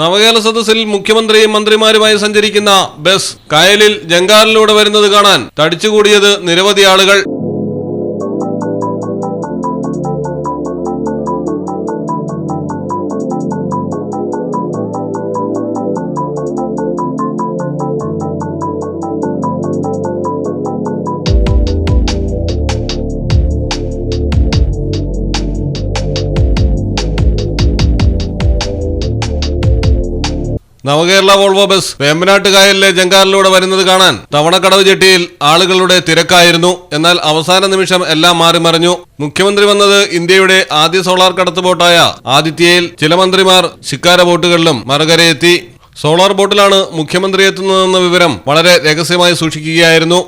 നവകേരള സദസ്സിൽ മുഖ്യമന്ത്രിയും മന്ത്രിമാരുമായി സഞ്ചരിക്കുന്ന ബസ് കായലിൽ ജങ്കാറിലൂടെ വരുന്നത് കാണാൻ തടിച്ചുകൂടിയത് നിരവധി ആളുകൾ. നവകേരള വോൾവോ ബസ് വേമ്പനാട്ട് കായലിലെ ജങ്കാറിലൂടെ വരുന്നത് കാണാൻ തവണക്കടവ് ജെട്ടിയിൽ ആളുകളുടെ തിരക്കായിരുന്നു. എന്നാൽ അവസാന നിമിഷം എല്ലാം മാറി മറിഞ്ഞു. മുഖ്യമന്ത്രി വന്നത് ഇന്ത്യയുടെ ആദ്യ സോളാർ കടത്ത് ബോട്ടായ ആദിത്യയിൽ ചില മന്ത്രിമാർ ശിക്കാര ബോട്ടുകളിലും മറുകരയെത്തി. സോളാർ ബോട്ടിലാണ് മുഖ്യമന്ത്രി എത്തുന്നതെന്ന വിവരം വളരെ രഹസ്യമായി സൂക്ഷിക്കുകയായിരുന്നു.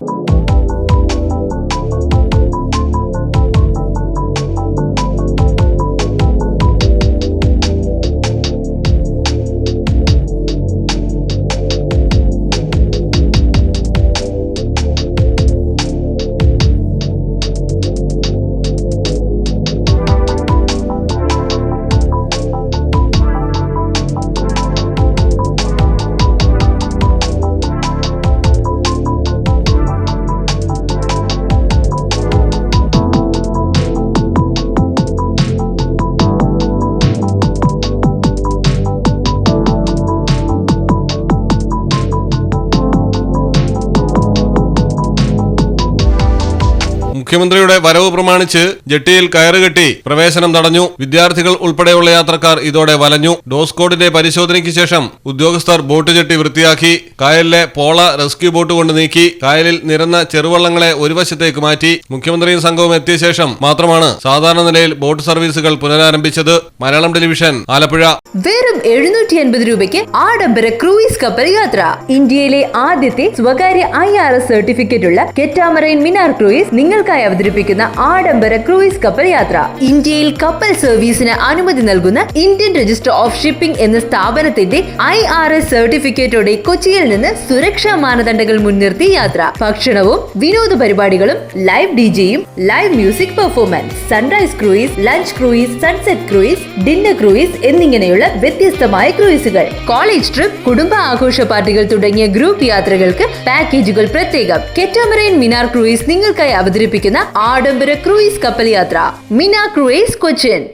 മുഖ്യമന്ത്രിയുടെ വരവ് പ്രമാണിച്ച് ജെട്ടിയിൽ കയറുകെട്ടി പ്രവേശനം തടഞ്ഞു. വിദ്യാർത്ഥികൾ ഉൾപ്പെടെയുള്ള യാത്രക്കാർ ഇതോടെ വലഞ്ഞു. ഡോസ് കോഡിന്റെ പരിശോധനയ്ക്ക് ശേഷം ഉദ്യോഗസ്ഥർ ബോട്ട് ജെട്ടി വൃത്തിയാക്കി. കായലിലെ പോള റെസ്ക്യൂ ബോട്ട് കൊണ്ട് നീക്കി. കായലിൽ നിരന്ന ചെറുവള്ളങ്ങളെ ഒരു വശത്തേക്ക് മാറ്റി. മുഖ്യമന്ത്രിയും സംഘവും എത്തിയ ശേഷം മാത്രമാണ് സാധാരണ നിലയിൽ ബോട്ട് സർവീസുകൾ പുനരാരംഭിച്ചത്. മലയാളം ടെലിവിഷൻ ആലപ്പുഴ. വെറും എഴുന്നൂറ്റി അൻപത് രൂപയ്ക്ക് ആഡംബര ക്രൂയിസ് കപ്പൽ യാത്ര. ഇന്ത്യയിലെ ആദ്യത്തെ സ്വകാര്യ ഐ ആർ എസ് സർട്ടിഫിക്കറ്റ് ഉള്ള കെറ്റാമറൈൻ മിനാർ ക്രൂയിസ് നിങ്ങൾക്കായി അവതരിപ്പിക്കുന്ന ആഡംബര ക്രൂയിസ് കപ്പൽ യാത്ര. ഇന്ത്യയിൽ കപ്പൽ സർവീസിന് അനുമതി നൽകുന്ന ഇന്ത്യൻ രജിസ്റ്റർ ഓഫ് ഷിപ്പിംഗ് എന്ന സ്ഥാപനത്തിന്റെ ഐ ആർ എസ് സർട്ടിഫിക്കറ്റോടെ കൊച്ചിയിൽ നിന്ന് സുരക്ഷാ മാനദണ്ഡങ്ങൾ മുൻനിർത്തി യാത്ര. ഭക്ഷണവും വിനോദ പരിപാടികളും live ഡിജെയും live music performance sunrise cruise lunch cruise sunset cruise dinner cruise എന്നിങ്ങനെയുള്ള വ്യത്യസ്തമായ ക്രൂയിസുകൾ. കോളേജ് ട്രിപ്പ് കുടുംബ ആഘോഷ പാർട്ടികൾ തുടങ്ങിയ ഗ്രൂപ്പ് യാത്രകൾക്ക് പാക്കേജുകൾ പ്രത്യേകം. കെറ്റാമറൈൻ മിനാർ ക്രൂയിസ് നിങ്ങൾക്കായി അവതരിപ്പിക്കുന്ന ആഡംബര ക്രൂയിസ് കപ്പൽ യാത്ര. മിനാർ ക്രൂയിസ് കൊച്ചിൻ.